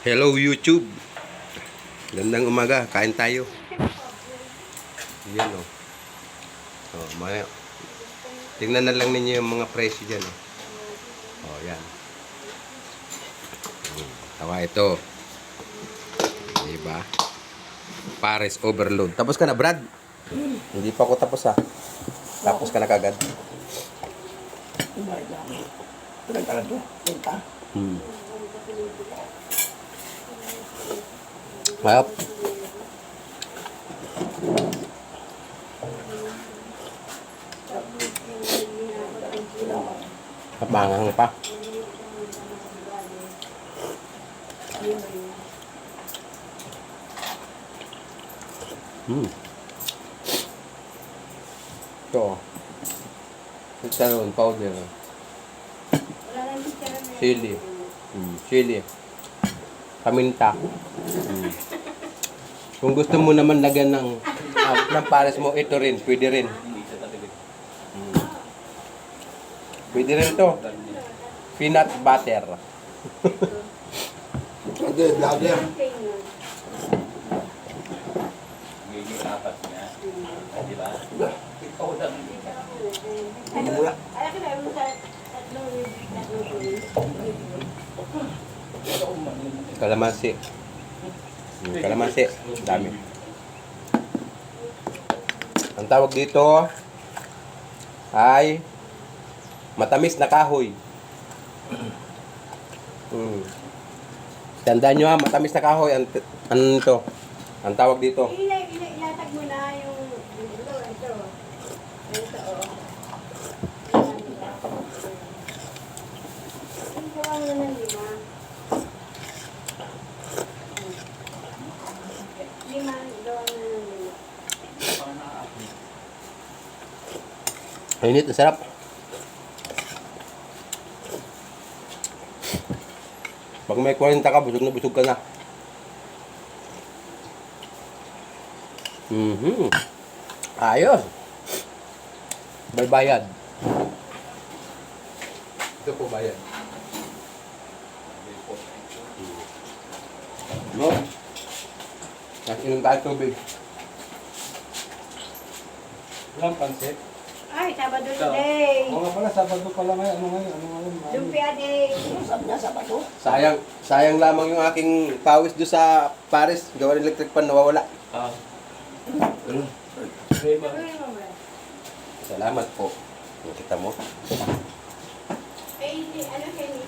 Hello YouTube. Gandang umaga, kain tayo. Yan oh. Oh, maya. Tingnan na lang ninyo yung mga presyo diyan oh. Oh, yan. Hmm, Tawa ito. Diba? Pares overload. Tapos ka na, Brad? Hindi pa ako tapos ha. Tapos ka na kagad. Hmm. Hayop. Kapangang pa. Hmm. Ito. Chicharon powder. Chili. Hmm. Chili. Paminta. Hmm. Kung gusto mo naman lagyan ng uh, ng pares mo, ito rin. Pwede rin. Hmm. Pwede rin ito. Peanut butter. Hindi, vlogger. Magiging apat niya. Di ba? Kalamansi. Hmm, kalamansi. Dami. Ang tawag dito ay matamis na kahoy. Hmm. Tandaan nyo ha, matamis na kahoy. Ang, ano to? Ang tawag dito. Ila, ila, ilatag mo na yung ito, ito. Ito, oh. Ang gawa mo na ng lima. Lima, gawa mo na ng lima. Mainit, ang sarap. Pag may 40 ka, busog na busog ka na. Mhm. Ayos. May bayad. Ito po bayad. No? Nasinom tayo tubig. Walang pansit. Ay, Sabado today. Oo nga pala, Sabado pala ngayon. Ano ngayon? Ano ngayon? Lumpia day. Sabi niya, Sabado? Sayang, sayang lamang yung aking pawis do sa Paris. Gawa ng electric pan nawawala. Ah. Ano? Salamat po. Kita mo. Hindi, ano kayo?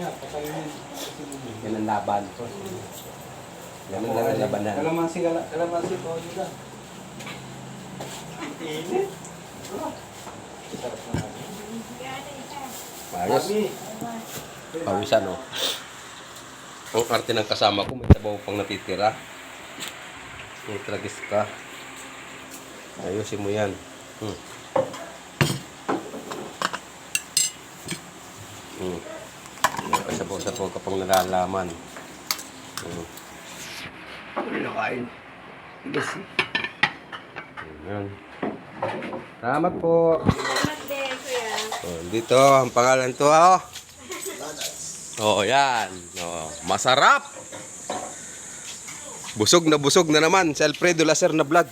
Nga, patayin. Yan ang laban. Ganun lang ang labanan. Kalamansi, kala- kalamansi po. Dito. Init. Sarap naman. Ayos. Mami. Pawisan, no? Ang arte ng kasama ko, may tabaw pang natitira. May tragis ka. Ayusin mo yan. Hmm. Hmm. Sabaw-sabaw ka pang nalalaman. Hmm. Nakain. Yes. Ayan. Salamat po. Salamat din, kuya. Oh, dito, ang pangalan to, oh. Oh, yan. Oh, masarap. Busog na busog na naman si Alfredo Lacer na vlog.